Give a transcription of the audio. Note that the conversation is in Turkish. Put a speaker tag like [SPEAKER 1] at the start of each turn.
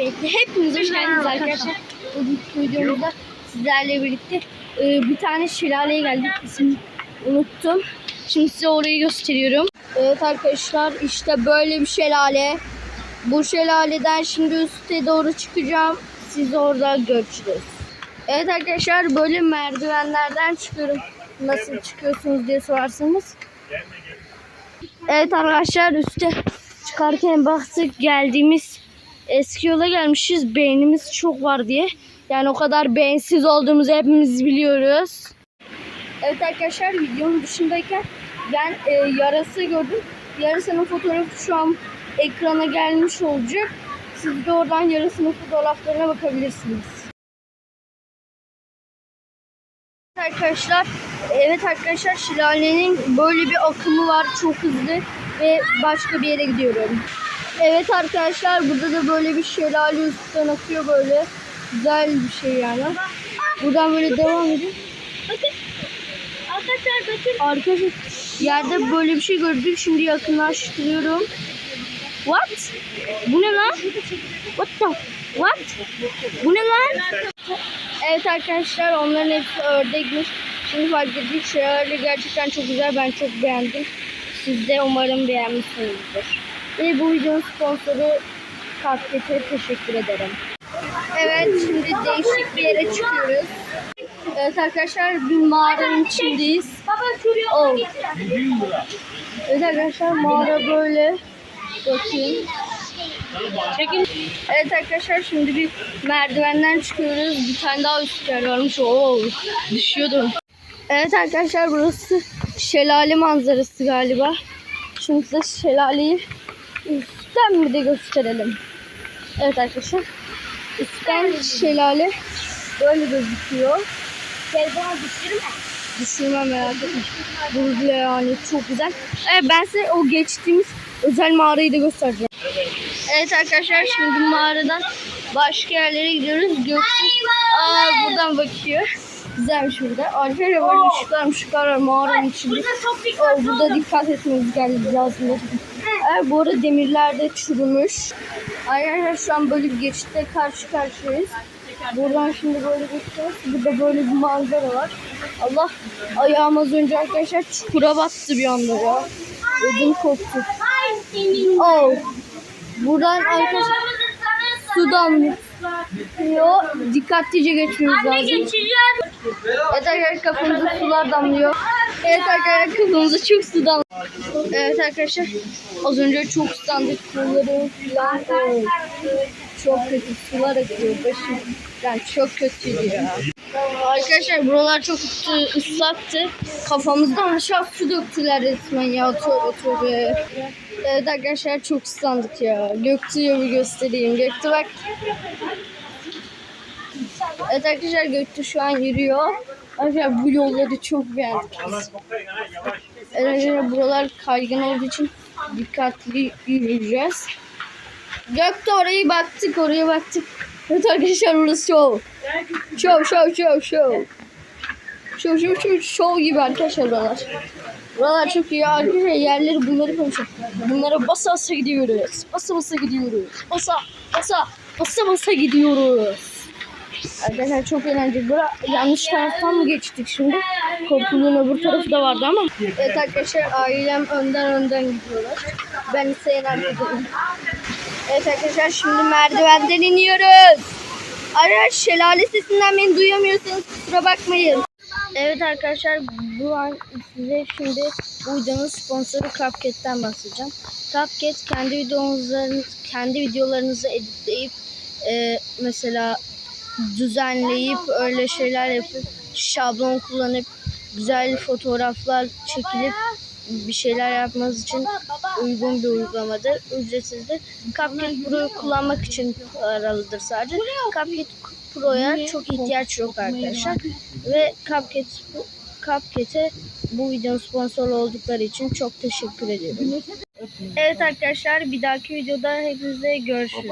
[SPEAKER 1] Bekle. Hepiniz hoş geldiniz arkadaşlar. Bugünkü videomuzda sizlerle birlikte e, bir tane şelaleye geldik. İsmini unuttum. Şimdi size orayı gösteriyorum. Evet arkadaşlar işte böyle bir şelale. Bu şelaleden şimdi üste doğru çıkacağım. Siz orada görüşürüz. Evet arkadaşlar böyle merdivenlerden çıkıyorum. Nasıl çıkıyorsunuz diye sorarsanız. Evet arkadaşlar üstte çıkarken baktık geldiğimiz eski yola gelmişiz. Beynimiz çok var diye. Yani o kadar beyinsiz olduğumuzu hepimiz biliyoruz. Evet arkadaşlar videonun dışındayken ben e, yarası gördüm. Yarasının fotoğrafı şu an ekrana gelmiş olacak. Siz de oradan yarasının fotoğraflarına bakabilirsiniz. Arkadaşlar evet arkadaşlar şelalenin böyle bir akımı var çok hızlı ve başka bir yere gidiyorum. Evet arkadaşlar burada da böyle bir şelale üstten akıyor böyle güzel bir şey yani. Buradan böyle devam edin.
[SPEAKER 2] Arkadaşlar bakın.
[SPEAKER 1] Arkadaşlar yerde böyle bir şey gördük şimdi yakınlaştırıyorum. What? Bu ne lan? What the? What? Bu ne lan? Evet arkadaşlar onların hepsi ördekmiş. Şimdi fark ettik. Şelale gerçekten çok güzel. Ben çok beğendim. Siz de umarım beğenmişsinizdir. Ve bu videonun sponsoru Kapket'e teşekkür ederim. Evet şimdi değişik bir yere çıkıyoruz. Evet arkadaşlar bir mağaranın içindeyiz.
[SPEAKER 2] Baba
[SPEAKER 1] Oh. Evet arkadaşlar mağara böyle. Bakayım.
[SPEAKER 2] Çekin.
[SPEAKER 1] Evet arkadaşlar şimdi bir merdivenden çıkıyoruz. Bir tane daha üst yer varmış. Oo, düşüyordum. Evet arkadaşlar burası şelale manzarası galiba. Şimdi size şelaleyi üstten bir de gösterelim. Evet arkadaşlar. Üstten şelale böyle gözüküyor.
[SPEAKER 2] Telefonu düşürme.
[SPEAKER 1] Düşürme merak etme. Yani çok güzel. Evet ben size o geçtiğimiz özel mağarayı da göstereceğim. Evet arkadaşlar şimdi mağaradan başka yerlere gidiyoruz. Göksu Aa, buradan bakıyor. Güzelmiş burada. Arkadaşlar böyle ışıklar ışıklar var mağaranın içinde.
[SPEAKER 2] Burada çok dikkat
[SPEAKER 1] burada dikkat etmemiz geldi lazım. Evet, bu arada demirler de çürümüş. Arkadaşlar şu an böyle bir geçitte karşı karşıyayız. Buradan şimdi böyle geçeceğiz. Burada böyle bir manzara var. Allah ayağım az önce arkadaşlar çukura battı bir anda ya. Ödüm koptu. Oh. Buradan arkadaşlar su damlıyor. Dikkatlice geçmemiz lazım. Evet arkadaşlar kafamıza sular damlıyor. Evet arkadaşlar kafamıza çok su damlıyor. Evet arkadaşlar az önce çok ıslandık kolları falan. Çok kötü sular akıyor başım. Yani çok kötüydü ya. Arkadaşlar buralar çok ıslaktı. Kafamızdan aşağı su döktüler resmen ya. Tövbe tövbe. Evet arkadaşlar çok ıslandık ya. Göktuğ'u bir göstereyim. Göktuğ bak. Evet arkadaşlar Göktuğ şu an yürüyor. Arkadaşlar bu yolları çok beğendik biz. Arkadaşlar buralar kaygan olduğu için dikkatli yürüyeceğiz. Göktuğ orayı baktık oraya baktık. Evet arkadaşlar burası show. Show show show show. Show show show show gibi arkadaşlar buralar. Buralar çok iyi arkadaşlar yerleri bunları konuşuyor. Bunlara basa basa gidiyoruz. Basa basa gidiyoruz. Basa basa basa basa gidiyoruz. Arkadaşlar çok eğlenceli. Bura yanlış taraftan mı geçtik şimdi? Korkulun öbür tarafı da vardı ama. Evet arkadaşlar ailem önden önden gidiyorlar. Ben ise en. Evet arkadaşlar şimdi merdivenden iniyoruz. Arkadaşlar şelale sesinden beni duyamıyorsanız kusura bakmayın. Evet arkadaşlar bu an size şimdi videonun sponsoru CupCake'ten bahsedeceğim. CupCake kendi videolarınızı kendi videolarınızı editleyip e, mesela düzenleyip öyle şeyler yapıp şablon kullanıp güzel fotoğraflar çekilip bir şeyler yapmanız için uygun bir uygulamadır. Ücretsizdir. CupCake Pro'yu kullanmak için paralıdır sadece. CupCake Pro'ya çok ihtiyaç yok arkadaşlar. Ve CupCake CupCake'e bu videonun sponsoru oldukları için çok teşekkür ediyorum. Evet arkadaşlar bir dahaki videoda hepinize görüşürüz.